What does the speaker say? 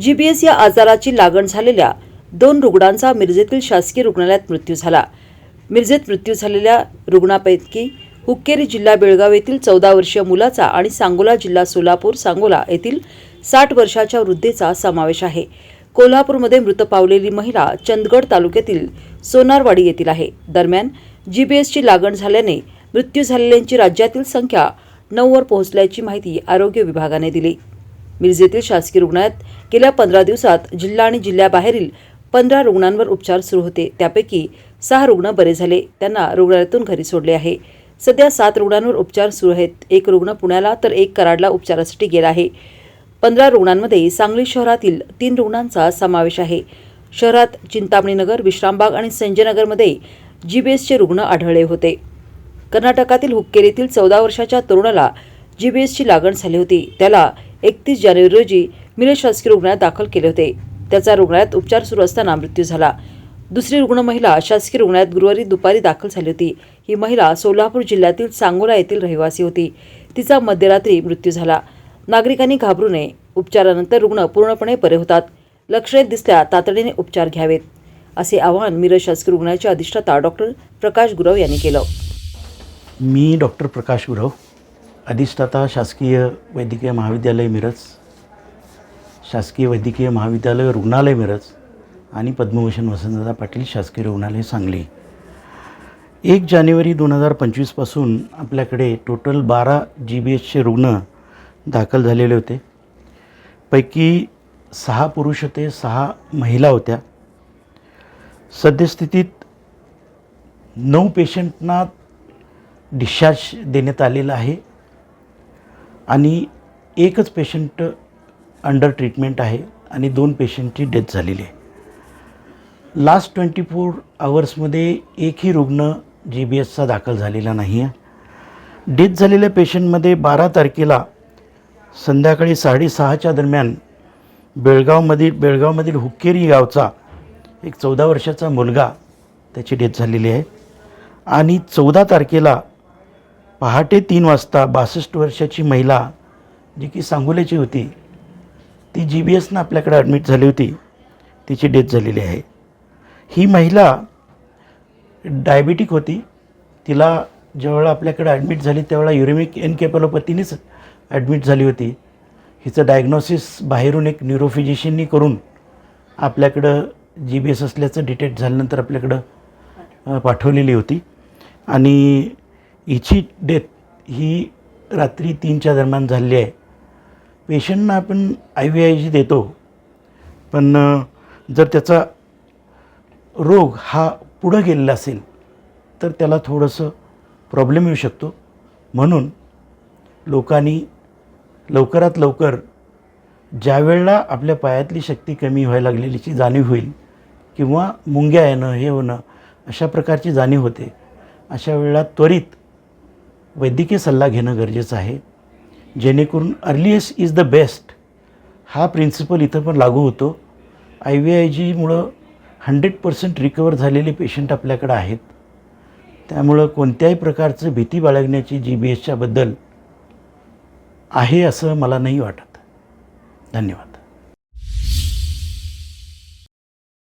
G B S या आजाराची लागण झालेल्या दोन रुग्णांचा मिरजेतील शासकीय रुग्णालयात मृत्यू झाला. मिरजेत मृत्यू झालेल्या रुग्णापैकी हुक्केरी जिल्हा बेळगाव येथील चौदा वर्षीय मुलाचा आणि सांगोला जिल्हा सोलापूर सांगोला येथील साठ वर्षाच्या वृद्धेचा समावेश आहे. कोल्हापूरमध्ये मृत पावलेली महिला चंदगड तालुक्यातील सोनारवाडी येथील आहे. दरम्यान जीबीएसची लागण झाल्याने मृत्यू झालेल्यांची राज्यातील संख्या नऊवर पोहोचल्याची माहिती आरोग्य विभागाने दिली. मिरजेतील शासकीय रुग्णालयात गेल्या पंधरा दिवसात जिल्हा आणि जिल्ह्याबाहेरील पंधरा रुग्णांवर उपचार सुरू होते. त्यापैकी सहा रुग्ण बरे झाले. त्यांना रुग्णालयातून घरी सोडले आहे. सध्या सात रुग्णांवर उपचार सुरू आहेत. एक रुग्ण पुण्याला तर एक कराडला उपचारासाठी गेला आहे. पंधरा रुग्णांमध्ये सांगली शहरातील तीन रुग्णांचा समावेश आहे. शहरात चिंतामणीनगर विश्रामबाग आणि संजयनगरमध्ये जीबीएसचे रुग्ण आढळले होते. कर्नाटकातील हुक्केरीतील चौदा वर्षाच्या तरुणाला जीबीएसची लागण झाली होती. त्याला एकतीस जानेवारी रोजी मिरज शासकीय रुग्णालयात दाखल केले होते. त्याचा रुग्णालयात उपचार सुरू असताना मृत्यू झाला. दुसरी रुग्ण महिला शासकीय रुग्णालयात गुरुवारी दुपारी दाखल झाली होती. ही महिला सोलापूर जिल्ह्यातील सांगोला येथील रहिवासी होती. तिचा मध्यरात्री मृत्यू झाला. नागरिकांनी घाबरू नये उपचारानंतर रुग्ण पूर्णपणे बरे होतात. लक्षणे दिसल्या तातडीने उपचार घ्यावेत असे आवाहन मिरज शासकीय रुग्णालयाचे अधिष्ठाता डॉक्टर प्रकाश गुरव यांनी केलं. मी डॉक्टर प्रकाश गुरव. अधिष्ठाता शासकीय वैद्यकीय महाविद्यालय मिरज शासकीय वैद्यकीय महाविद्यालय रुग्णालय मिरज आणि पद्मभूषण वसंतदादा पाटील शासकीय रुग्णालय सांगली. एक जानेवारी दोन हजार पंचवीसपासून आपल्याकडे टोटल बारा जी बी एचचे रुग्ण दाखल झालेले होते. पैकी सहा पुरुष होते सहा महिला होत्या. सद्यस्थितीत नऊ पेशंटना डिस्चार्ज देण्यात आलेला आहे. आणि एकच पेशंट अंडर ट्रीटमेंट आहे आणि दोन पेशंटची डेथ झालेली आहे. लास्ट ट्वेंटी फोर आवर्समध्ये एकही रुग्ण जी बी एसचा दाखल झालेला नाही आहे डेथ झालेल्या पेशंटमध्ये बारा तारखेला संध्याकाळी साडेसहाच्या दरम्यान बेळगावमधील बेळगावमधील हुक्केरी गावचा एक चौदा वर्षाचा मुलगा त्याची डेथ झालेली आहे. आणि चौदा तारखेला पहाटे तीन वाजता बासष्ट वर्षाची महिला जी की सांगोल्याची होती ती जी बी एसनं आपल्याकडे ॲडमिट झाली होती. तिची डेथ झालेली आहे. ही महिला डायबिटिक होती. तिला ज्यावेळेला आपल्याकडे ॲडमिट झाली त्यावेळेला युरेमिक एनकेपॅलोपॅथीनेच ॲडमिट झाली होती. हिचं डायग्नॉसिस बाहेरून एक न्यूरोफिजिशियननी करून आपल्याकडं जी बी एस असल्याचं डिटेक्ट झाल्यानंतर आपल्याकडं पाठवलेली होती. आणि हिची डेथ ही रात्री तीनच्या दरम्यान झालेली आहे. पेशंटना आपण आय व्ही आय जी देतो. पण जर त्याचा रोग हा पुढं गेलेला असेल तर त्याला थोडंसं प्रॉब्लेम येऊ शकतो. म्हणून लोकांनी लवकरात लवकर ज्या वेळेला आपल्या पायातली शक्ती कमी व्हायला लागलेलीची जाणीव होईल किंवा मुंग्या येणं हे होणं अशा प्रकारची जाणीव होते. अशा वेळेला त्वरित वैद्यकीय सल्ला घेणं गरजेचं आहे. जेणेकरून अर्लिएस्ट इज द बेस्ट हा प्रिन्सिपल इथं पण लागू होतो. आय व्ही आय जीमुळं हंड्रेड पर्सेंट रिकवर झालेले पेशंट आपल्याकडं आहेत. त्यामुळं कोणत्याही प्रकारचं भीती बाळगण्याची जी बी एसच्याबद्दल आहे असं मला नाही वाटत. धन्यवाद.